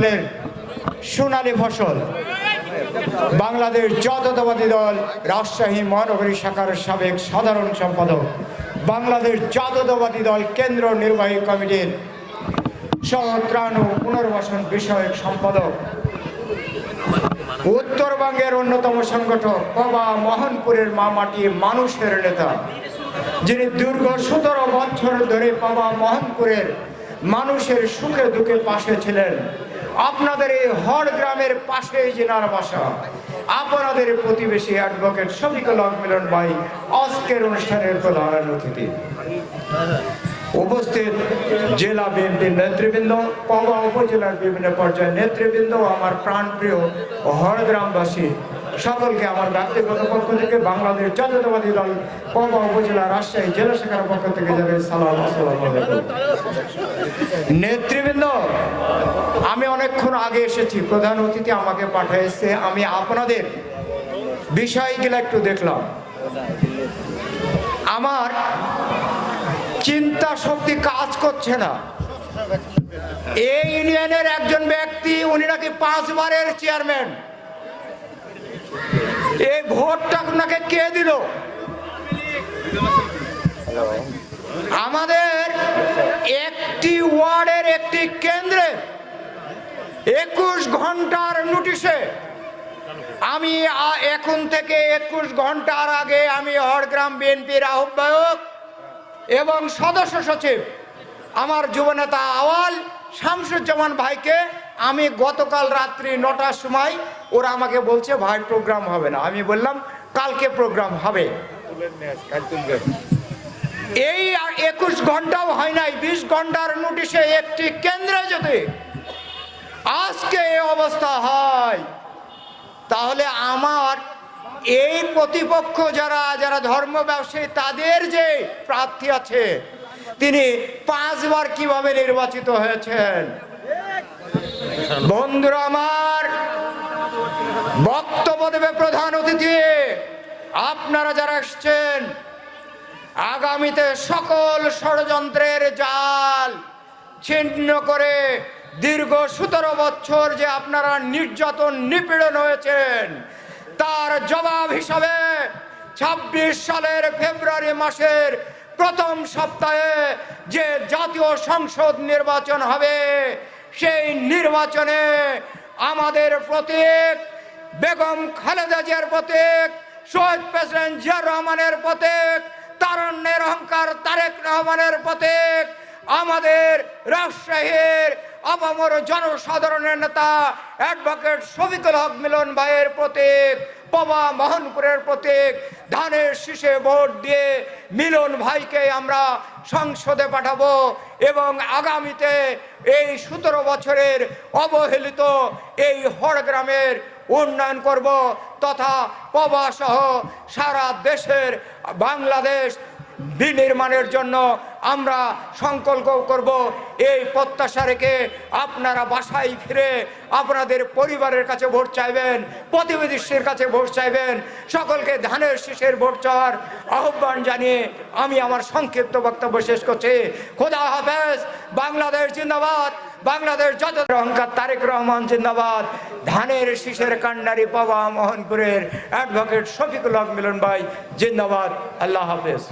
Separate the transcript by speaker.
Speaker 1: দলের সোনালী ফসল। বাংলাদেশ জাতীয়তাবাদী দল, রাজশাহী মহানগরী শাখার সাবেক সাধারণ সম্পাদক। বাংলাদেশ জাতীয়তাবাদী দল কেন্দ্র নির্বাহী কমিটির সহত্রাণ ও পুনর্বাসন বিষয়ক সম্পাদক। উত্তরবঙ্গের অন্যতম সংগঠক বাবা মোহনপুরের মামাটি মানুষের নেতা। যিনি দীর্ঘ সতেরো বছর ধরে বাবা মোহনপুরের মানুষের সুখে দুঃখে পাশে ছিলেন। আপনাদের এই হর গ্রামের পাশে জেনার বাসা। আপনাদের প্রতিবেশী অ্যাডভোকেট শফিকুল হক মিলন ভাই, আজকের অনুষ্ঠানের প্রধান অতিথি। উপস্থিত জেলা বিএনপির নেতৃবৃন্দ পবা উপজেলার বিভিন্ন পর্যায়ের নেতৃবৃন্দ, আমার প্রাণপ্রিয় হরগ্রামবাসী সকলকে আমার ব্যক্তিগত পক্ষ থেকে বাংলাদেশ জাতীয়তাবাদী দল পবা উপজেলা রাজশাহী জেলা শাখার পক্ষ থেকে যাবে সালাম, আসসালাম নেতৃবৃন্দ আমি অনেকক্ষণ আগে এসেছি। প্রধান অতিথি আমাকে পাঠিয়েছে আমি আপনাদের বিষয়গুলো একটু দেখলাম। আমার চিন্তা শক্তি কাজ করছে না। এই ইউনিয়নের একজন ব্যক্তি, উনি নাকি পাঁচবারের চেয়ারম্যান। এই ভোটটা আপনাকে কে দিল? আমাদের একটি ওয়ার্ডের একটি কেন্দ্রে একুশ ঘণ্টার নোটিশে আমি এখন থেকে একুশ ঘণ্টার আগে আমি হরগ্রাম বিএনপির আহ্বায়ক এবং সদস্য সচিব আমার যুবনেতা আওয়াল শামসুজ্জামান ভাইকে আমি গতকাল রাত্রি নটার সময় ওরা আমাকে বলছে, ভাই প্রোগ্রাম হবে না। আমি বললাম, কালকে প্রোগ্রাম হবে। এই একুশ ঘন্টাও হয় নাই। বিশ ঘণ্টার নোটিশে একটি কেন্দ্রে যদি আজকে এই অবস্থা হয়। তাহলে আমার এই প্রতিপক্ষ যারা যারা ধর্ম ব্যবসায়ী, তাদের যে প্রার্থী আছে, তিনি পাঁচবার কীভাবে নির্বাচিত হয়েছেন? বন্ধুরা আমার, বক্তব্য দেবে প্রধান অতিথি। আপনারা যারা এসছেন, আগামীতে সকল ষড়যন্ত্রের জাল ছিন্ন করে দীর্ঘ সতেরো বছর যে আপনারা নির্যাতন নিপীড়ন হয়েছেন, তার জবাব হিসাবে ছাব্বিশ সালের ফেব্রুয়ারি মাসের প্রথম সপ্তাহে যে জাতীয় সংসদ নির্বাচন হবে, সেই নির্বাচনে আমাদের প্রতীক বেগম খালেদা জিয়ার প্রতীক, শহীদ প্রেসিডেন্ট জিয়ার রহমানের প্রতীক, তারণ্যের অহংকার তারেক রহমানের প্রতীক, আমাদের রাজশাহীর আপামর জনসাধারণের নেতা অ্যাডভোকেট শফিকুল হক মিলন ভাইয়ের প্রতীক পবা মোহনপুরের প্রতীক ধানের শীষে ভোট দিয়ে মিলন ভাইকে আমরা সংসদে পাঠাবো এবং আগামীতে এই সতেরো বছরের অবহেলিত এই হড়গ্রামের উন্নয়ন করব তথা পবা সহ সারা দেশের বাংলাদেশ বিনির্মাণের জন্য আমরা সংকল্প করব, এই প্রত্যাশা রেখে আপনারা বাসায় ফিরে আপনাদের পরিবারের কাছে ভোট চাইবেন প্রতিবেদীর কাছে ভোট চাইবেন, সকলকে ধানের শীষের ভোট চাওয়ার আহ্বান জানিয়ে আমি আমার সংক্ষিপ্ত বক্তব্য শেষ করছি। খোদা হাফেজ, বাংলাদেশ জিন্দাবাদ, বাংলাদেশ যত অহংকার তারেক রহমান জিন্দাবাদ। ধানের শীষের কান্ডারি পাওয়া মোহনপুরের অ্যাডভোকেট শফিকুল হক মিলন ভাই জিন্দাবাদ। আল্লাহ হাফেজ।